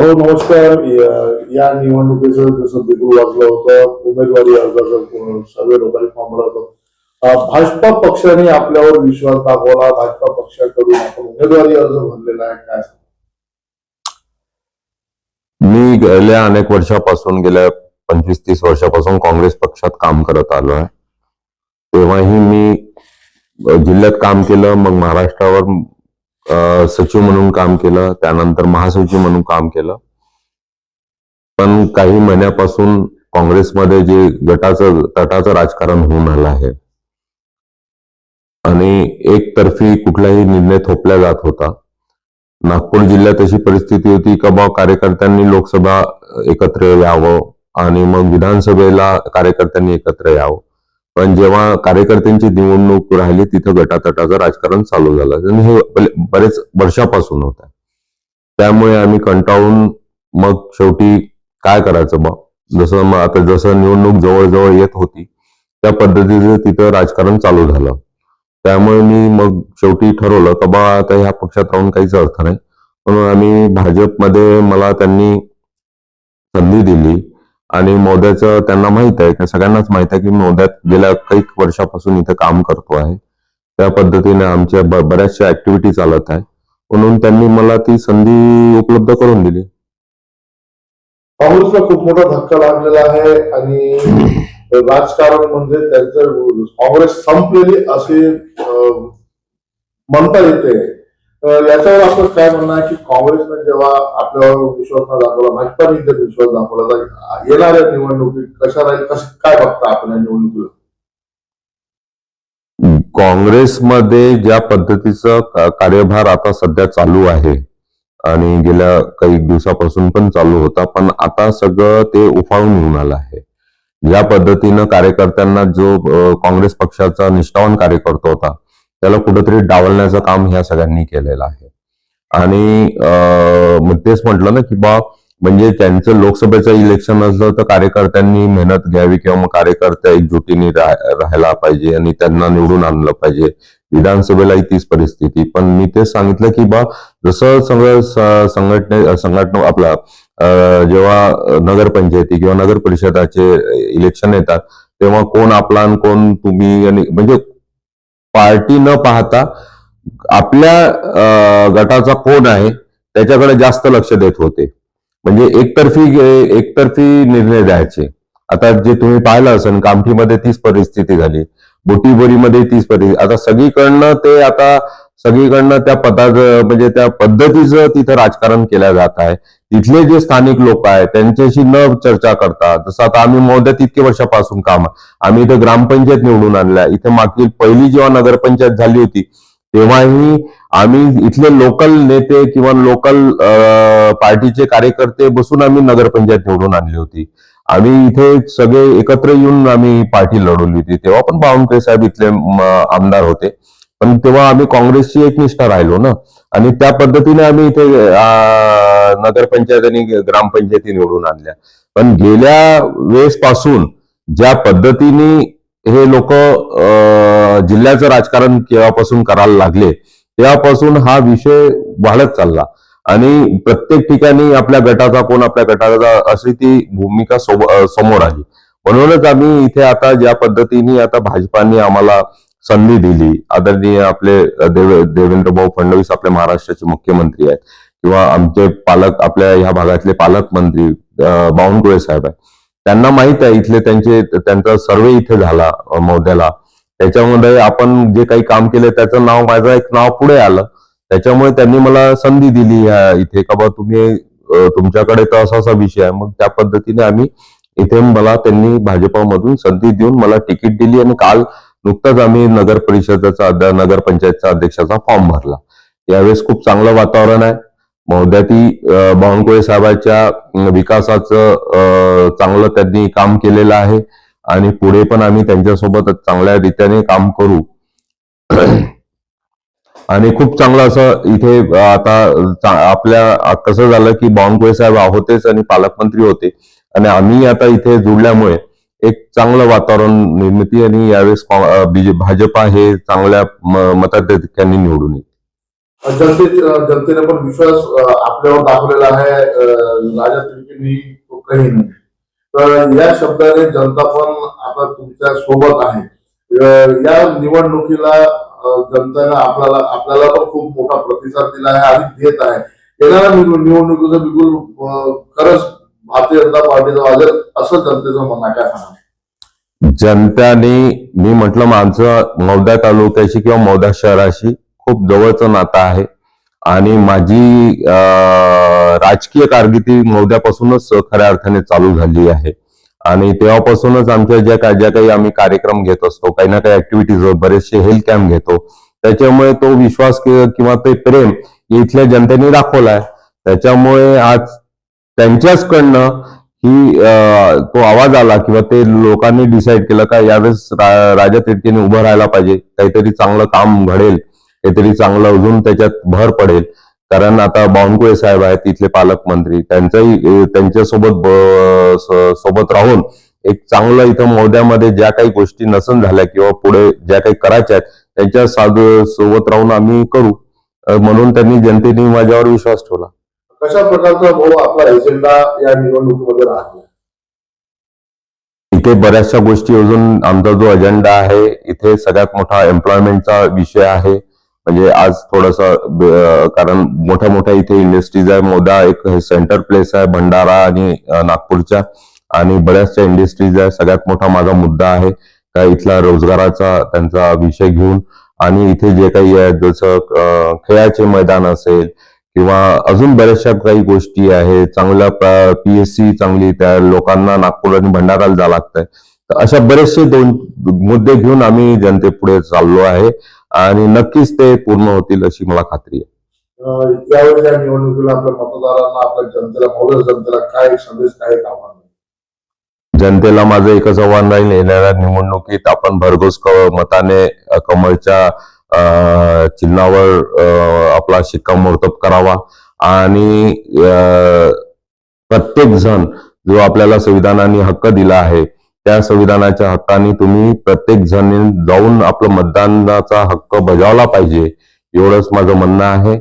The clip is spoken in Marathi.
हो नमस्कार. या- निवडणुकीचं जसं बिगुल वाजलं होतं उमेदवारी अर्जाचं सर्व लोकांनी फॉर्म भरला होता. भाजपा पक्षाने आपल्यावर विश्वास दाखवला. भाजपा पक्षाकडून आपण उमेदवारी अर्ज भरलेला आहे काय मी गेल्या अनेक वर्षापासून गेल्या पंचवीस तीस वर्षापासून काँग्रेस पक्षात काम करत आलो आहे. तेव्हाही मी जिल्ह्यात काम केलं मग महाराष्ट्रावर सचिव म्हणून काम केलं त्यानंतर महासचिव म्हणून काम केलं. पण काही महिन्यापासून काँग्रेसमध्ये जे गटाचं तटाचं राजकारण होऊन आलं आहे. आणि एकतर्फी कुठलाही निर्णय थोपला जात होता. नागपूर जिल्ह्यात अशी परिस्थिती होती का बा कार्यकर्त्यांनी लोकसभा एकत्र यावं आणि मग विधानसभेला कार्यकर्त्यांनी एकत्र यावं? पण जेव्हा कार्यकर्त्यांची निवडणूक राहिली तिथं गटातटाचं राजकारण चालू झालं. आणि हे बरेच वर्षापासून होत. आहे त्यामुळे आम्ही कंटाळून मग शेवटी काय करायचं बा? जसं मग आता जसं निवडणूक जवळजवळ येत होती त्या पद्धतीचं तिथं राजकारण चालू झालं. त्यामुळे मी मग शेवटी ठरवलं का बा आता ह्या पक्षात राहून काहीच अर्थ नाही. म्हणून आम्ही भाजपमध्ये मला त्यांनी संधी दिली. आणि मोद्याचं त्यांना माहीत आहे की सगळ्यांनाच माहीत आहे की मोद्यात गेल्या काही वर्षापासून इथं काम करतो आहे. त्या पद्धतीने आमच्या बऱ्याचशा ऍक्टिव्हिटी चालत आहे. म्हणून त्यांनी मला ती संधी उपलब्ध करून दिली. काँग्रेसला खूप मोठा धक्का लागलेला आहे आणि राजकारण म्हणजे त्यांचं काँग्रेस संपलेली असे म्हणता येते. याच्यावर आपलं काय म्हणणं आहे की काँग्रेसने जेव्हा आपल्यावर विश्वास न दाखवला भाजपाने जर विश्वास दाखवला तर येणाऱ्या निवडणुकीत कशा राहील कस काय बघता आपण या निवडणुकीला काँग्रेसमध्ये ज्या पद्धतीचं कार्यभार आता सध्या चालू आहे आणि गेल्या काही दिवसापासून पण चालू होता पण आता सगळं ते उफाळून येऊन आलं आहे. ज्या पद्धतीनं कार्यकर्त्यांना जो काँग्रेस पक्षाचा निष्ठावान कार्यकर्ता होता त्याला कुठेतरी डावलण्याचं काम ह्या सगळ्यांनी केलेलं आहे. आणि मग तेच म्हटलं ना की बा म्हणजे त्यांचं लोकसभेचं इलेक्शन असलं तर कार्यकर्त्यांनी मेहनत घ्यावी किंवा मग कार्यकर्ते एकजुटीने राहायला पाहिजे आणि त्यांना निवडून आणलं पाहिजे. विधानसभेलाही तीच परिस्थिती. पण मी तेच सांगितलं की बा जसं सगळं संघटने संघटना आपला जेव्हा नगरपंचायती किंवा नगर परिषदाचे इलेक्शन येतात तेव्हा कोण आपला आणि कोण तुम्ही आणि म्हणजे पार्टी न पाहता आपल्या गटाचा कोण आहे त्याच्याकडे जास्त लक्ष देत होते. म्हणजे एकतर्फी एकतर्फी निर्णय द्यायचे. आता जे तुम्ही पाहिलं असेल कामठीमध्ये तीच परिस्थिती झाली बुटीबोरीमध्ये तीच परिस्थिती. आता सगळीकडनं ते आता सगळीकडनं त्या पदाचं म्हणजे त्या पद्धतीचं तिथं राजकारण केलं जात आहे. तिथले जे स्थानिक लोक आहेत त्यांच्याशी न चर्चा करता जसं आता आम्ही मोद्या इतके वर्षापासून काम आम्ही इथं ग्रामपंचायत निवडून आणल्या. इथे मागील पहिली जेव्हा नगरपंचायत झाली होती तेव्हाही आम्ही इथले लोकल नेते किंवा लोकल पार्टीचे कार्यकर्ते बसून आम्ही नगरपंचायत निवडून आणली होती. आम्ही इथे सगळे एकत्र येऊन आम्ही पार्टी लढवली होती. तेव्हा पण बावनकुळे साहेब इथले आमदार होते. पण तेव्हा आम्ही काँग्रेसची एक निष्ठा राहिलो ना. आणि त्या पद्धतीने आम्ही इथे नगरपंचायत आणि ग्रामपंचायती निवडून आणल्या. पण गेल्या वेळेस पासून ज्या पद्धतीने हे लोक जिल्ह्याचं राजकारण केव्हापासून करायला लागले तेव्हापासून हा विषय वाढत चालला. आणि प्रत्येक ठिकाणी आपल्या गटाचा कोण आपल्या गटाचा अशी ती भूमिका समोर आली. म्हणूनच आम्ही इथे आता ज्या पद्धतीने आता भाजपाने आम्हाला संधी दिली. आदरणीय आपले देव देवेंद्र भाऊ फडणवीस आपल्या महाराष्ट्राचे मुख्यमंत्री आहेत. किंवा आमचे पालक आपल्या ह्या भागातले पालकमंत्री बावनकुळे साहेब आहेत. त्यांना माहीत आहे इथले त्यांचे त्यांचा सर्वे इथे झाला मोद्याला मौद्याला. त्याच्यामध्ये आपण जे काही काम केले त्याचं नाव माझं एक नाव पुढे आलं. त्याच्यामुळे त्यांनी मला संधी दिली ह्या इथे. का बा तुम्ही तुमच्याकडे तर असा असा विषय आहे. मग त्या पद्धतीने आम्ही इथे मला त्यांनी भाजपामधून संधी देऊन मला तिकीट दिली आणि काल नुकताच आम्ही नगर परिषदेचा अध्य- नगर पंचायतचा अध्यक्षाचा फॉर्म भरला. यावेळेस खूप चांगलं वातावरण आहे. मौद्याती बावनकुळे साहेबांच्या विकासाचं चांगलं त्यांनी काम केलेलं आहे. आणि पुढे पण आम्ही त्यांच्यासोबत चांगल्या रीतीने काम करू. आणि खूप चांगलं असं इथे आता आपल्या कसं झालं की बावनकुळे साहेब होतेच आणि पालकमंत्री होते. आणि आम्ही आता इथे जुळल्यामुळे एक चांगलं वातावरण निर्मिती आणि यावेळेस भाजपा हे चांगल्या म- निवडून येईल. जनते जनतेने पण विश्वास आपल्यावर दाखवलेला आहे. राजा तिळकेंनी तो काही नाही. तर या शब्दाने जनता पण आता तुमच्यासोबत आहे. या निवडणुकीला जनतेनं आपल्याला आपल्याला पण खूप मोठा प्रतिसाद दिला आहे आणि देत आहे. येणाऱ्या निवडणुकीचं बिलकुल खरंच भारतीय जनता पार्टीचं वाजेल असं जनतेचं म्हणणं काय सांगा जनताने मी म्हटलं माझं मौदा तालुक्याशी किंवा मौदा शहराशी खूप जवळचं नातं आहे. आणि माझी राजकीय कारकिर्दी मौद्यापासूनच खऱ्या अर्थाने चालू झाली आहे. आणि तेव्हापासूनच आमच्या ज्या काय ज्या काही आम्ही कार्यक्रम घेत असतो काही ना काही ऍक्टिव्हिटीज बरेचसे हेल्थ कॅम्प घेतो. त्याच्यामुळे तो विश्वास किंवा ते प्रेम इथल्या जनतेने दाखवलाय. त्याच्यामुळे आज त्यांच्याचकडनं ही तो आवाज आला किंवा ते लोकांनी डिसाईड केलं का यावेळेस रा- राजा तिडकेने उभं राहायला पाहिजे काहीतरी चांगलं काम घडेल काहीतरी चांगलं अजून त्याच्यात भर पडेल. कारण आता बावनकुळे साहेब आहेत तिथले पालकमंत्री त्यांचाही त्यांच्यासोबत सोबत राहून एक चांगलं इथं मोद्यामध्ये ज्या काही गोष्टी नसन झाल्या किंवा पुढे ज्या काही करायच्या आहेत त्यांच्या साध- सोबत राहून आम्ही करू. म्हणून त्यांनी जनतेने माझ्यावर विश्वास ठेवला. कशा प्रकारचा भाऊ आपला एजेंडा या निवडणुकीमध्ये राहतो इथे बऱ्याचशा गोष्टी अजून आमचा जो अजेंडा आहे इथे सगळ्यात मोठा एम्प्लॉयमेंटचा विषय आहे. म्हणजे आज थोडासा कारण मोठ्या मोठ्या इथे इंडस्ट्रीज आहे. मोदा एक सेंटर प्लेस आहे भंडारा आणि नागपूरच्या. आणि बऱ्याचशा इंडस्ट्रीज आहे. सगळ्यात मोठा माझा मुद्दा आहे का इथला रोजगाराचा त्यांचा विषय घेऊन. आणि इथे जे काही आहे जसं खेळाचे मैदान असेल किंवा अजून बऱ्याचशा काही गोष्टी आहे चांगल्या पीएससी चांगली त्या लोकांना नागपूर आणि भंडाराला जावं लागतंय. तर अशा बरेचसे दोन मुद्दे घेऊन आम्ही जनतेपुढे चाललो आहे आणि नक्कीच ते पूर्ण होतील अशी मला खात्री आहे. अं, यावेळी या निवडणुकीला आपल्या मतदारांना आपल्या जनतेला काय संदेश काय आव्हान जनतेला माझं एकच आव्हान राहील येणाऱ्या निवडणुकीत आपण भरघोस मताने कमळच्या चिन्हावर आपला शिक्कामोर्तब करावा. आणि प्रत्येक जण जो आपल्याला संविधानाने हक्क दिला आहे त्या संविधानाच्या हक्काने तुम्ही प्रत्येक जण जाऊन आपलं मतदानाचा हक्क बजावला पाहिजे एवढंच माझं म्हणणं आहे.